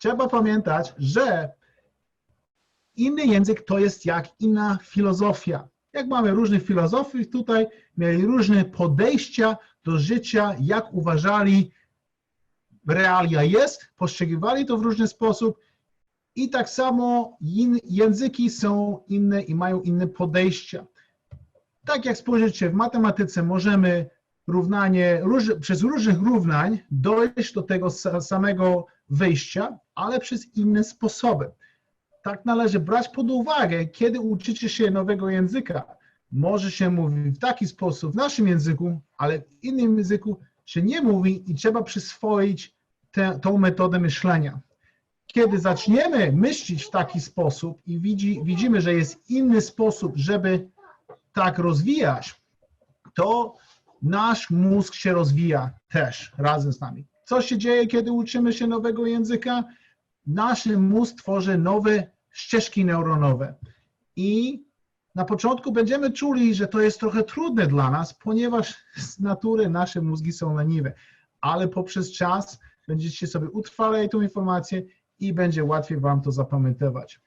trzeba pamiętać, że inny język to jest jak inna filozofia. Jak mamy różnych filozofów tutaj, mieli różne podejścia do życia, jak uważali realia jest, postrzegiwali to w różny sposób i tak samo in, języki są inne i mają inne podejścia. Tak jak spojrzeć się w matematyce, możemy równanie, róż, przez różnych równań dojść do tego sa- samego wyjścia, ale przez inne sposoby. Tak należy brać pod uwagę, kiedy uczycie się nowego języka. Może się mówi w taki sposób w naszym języku, ale w innym języku się nie mówi i trzeba przyswoić tę, metodę myślenia. Kiedy zaczniemy myśleć w taki sposób i widzi, widzimy, że jest inny sposób, żeby tak rozwijać, to nasz mózg się rozwija też razem z nami. Co się dzieje, kiedy uczymy się nowego języka? Nasz mózg tworzy nowe ścieżki neuronowe i na początku będziemy czuli, że to jest trochę trudne dla nas, ponieważ z natury nasze mózgi są leniwe, ale poprzez czas będziecie sobie utrwalać tą informację i będzie łatwiej Wam to zapamiętywać.